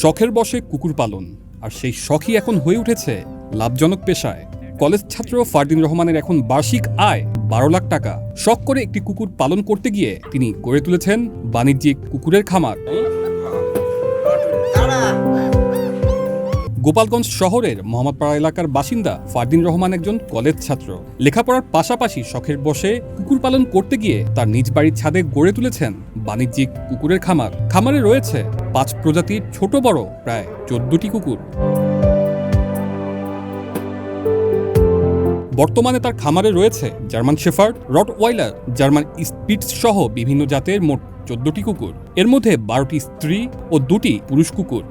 শখের বসে কুকুর পালন, আর সেই শখই এখন হয়ে উঠেছে লাভজনক পেশায়। কলেজ ছাত্র ফারদিন রহমানের এখন বার্ষিক আয় বারো লাখ টাকা। শখ করে একটি কুকুর পালন করতে গিয়ে তিনি গড়ে তুলেছেন বাণিজ্যিক কুকুরের খামার। গোপালগঞ্জ শহরের মোহাম্মদপাড়া এলাকার বাসিন্দা ফারদিন রহমান একজন কলেজ ছাত্র। লেখাপড়ার পাশাপাশি শখের বসে কুকুর পালন করতে গিয়ে তার নিজ বাড়ির ছাদে গড়ে তুলেছেন বাণিজ্যিক কুকুরের খামার। খামারে রয়েছে পাঁচ প্রজাতির ছোট বড় প্রায় চোদ্দটি কুকুর। বর্তমানে তার খামারে রয়েছে German shepherd Rottweiler German spitz সহ বিভিন্ন জাতের মোট চোদ্দটি কুকুর। এর মধ্যে বারোটি স্ত্রী ও দুটি পুরুষ কুকুর।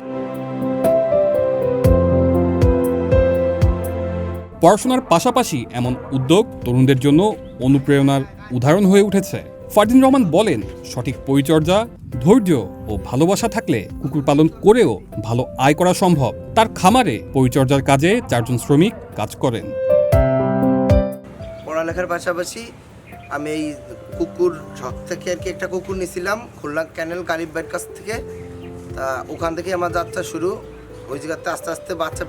পড়াশোনার পাশাপাশি এমন উদ্যোগ তরুণদের জন্য অনুপ্রেরণার উদাহরণ হয়ে উঠেছে। ফারদিন রহমান বলেন, সঠিক পরিচর্যা, ধৈর্য ও ভালোবাসা থাকলে কুকুর পালন করেও ভালো আয় করা সম্ভব। তার খামারে পরিচর্যার কাজে চারজন শ্রমিক কাজ করেন। পড়ালেখার পাশাপাশি আমি এই কুকুর শখ থেকে আর কি একটা কুকুর নিয়েছিলাম খুলনা ক্যানেল ভাইয়ের কাছ থেকে। তা ওখান থেকে আমার যাত্রা শুরু। ওই জায়গাতে আস্তে আস্তে বাচ্চা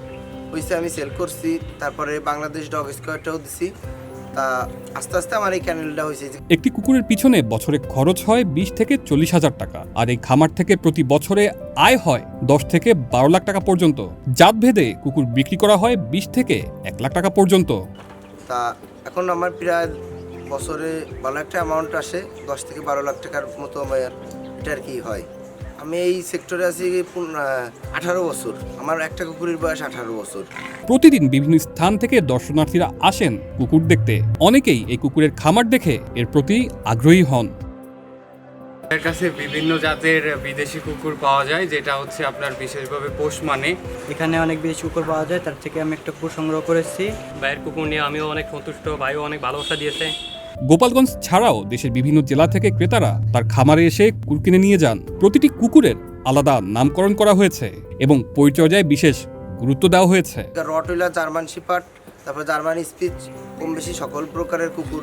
হয়েছে আমি সেল করছি তারপরে বাংলাদেশ ডগ স্কোয়ারটাও দিছি। তা আস্তে আস্তে আমার এই ক্যানেলটা হয়েছে একটি কুকুরের পিছনে বছরে খরচ হয় বিশ থেকে চল্লিশ হাজার টাকা আর এই খামার থেকে প্রতি বছরে আয় হয় দশ থেকে বারো লাখ টাকা পর্যন্ত। জাত ভেদে কুকুর বিক্রি করা হয় বিশ থেকে এক লাখ টাকা পর্যন্ত। তা এখন আমার প্রায় বছরে ভালো একটা অ্যামাউন্ট আসে দশ থেকে বারো লাখ টাকার মতো আমার এটা আর কি হয়। আমি এই সেক্টরে আছি আঠারো বছর। আমার একটা কুকুরের বয়স আঠারো বছর। প্রতিদিন বিভিন্ন স্থান থেকে দর্শনার্থীরা আসেন কুকুর দেখতে। অনেকেই এই কুকুরের খামার দেখে এর প্রতি আগ্রহী হন। এর কাছে বিভিন্ন জাতের বিদেশি কুকুর পাওয়া যায় যেটা হচ্ছে আপনার বিশেষভাবে পোষ মানে। এখানে অনেক বেশি কুকুর পাওয়া যায় তার থেকে আমি একটা কুকুর সংগ্রহ করেছি। ভাইয়ের কুকুর নিয়ে আমিও অনেক সন্তুষ্ট ভাইও অনেক ভালোবাসা দিয়েছে। গোপালগঞ্জ ছাড়াও দেশের বিভিন্ন জেলা থেকে ক্রেতারা তার খামারে এসে কুকুর কিনে নিয়ে যান। প্রতিটি কুকুরের আলাদা নামকরণ করা হয়েছে এবং পরিচর্যায় বিশেষ গুরুত্ব দেওয়া হয়েছে। জার্মান তারপর জার্মান স্পিচ কম বেশি সকল প্রকারের কুকুর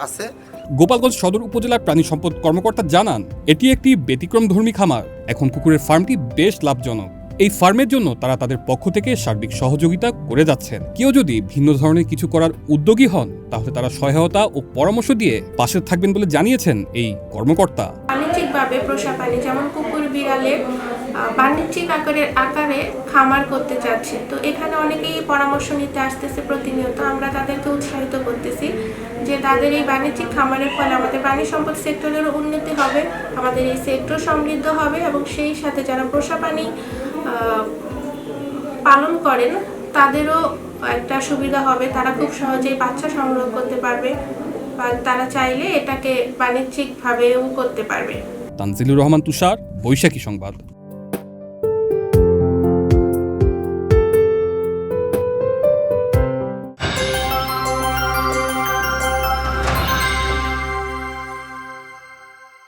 আছে। গোপালগঞ্জ সদর উপজেলার প্রাণী সম্পদ কর্মকর্তা জানান এটি একটি ব্যতিক্রমধর্মী খামার। এখন কুকুরের ফার্মটি বেশ লাভজনক। এই ফার্মের জন্য তারা তাদের পক্ষ থেকে সার্বিক সহযোগিতা করে যাচ্ছেন। কেউ যদি ভিন্ন ধরনের কিছু করার উদ্যোগী হন, তাহলে তারা সহায়তা ও পরামর্শ দিয়ে পাশে থাকবেন বলে জানিয়েছেন এই কর্মকর্তা। যেমন কুকুর বাণিজ্যিক আকারের আকারে খামার করতে চাচ্ছে। তো এখানে অনেকেই পরামর্শ নিতে আসতেছে প্রতিনিয়ত। আমরা তাদেরকে উৎসাহিত করতেছি যে তাদের এই বাণিজ্যিক খামারের ফলে আমাদের প্রাণী সম্পদ সেক্টরেরও উন্নতি হবে, আমাদের এই সেক্টর সমৃদ্ধ হবে এবং সেই সাথে যারা পোষা প্রাণী পালন করেন, তাদেরও একটা সুবিধা হবে। তারা খুব সহজেই বাচ্চা সংগ্রহ করতে পারবে বা তারা চাইলে এটাকে বাণিজ্যিকভাবেও করতে পারবে। তানজিলুর রহমান তুষার, বৈশাখী সংবাদ।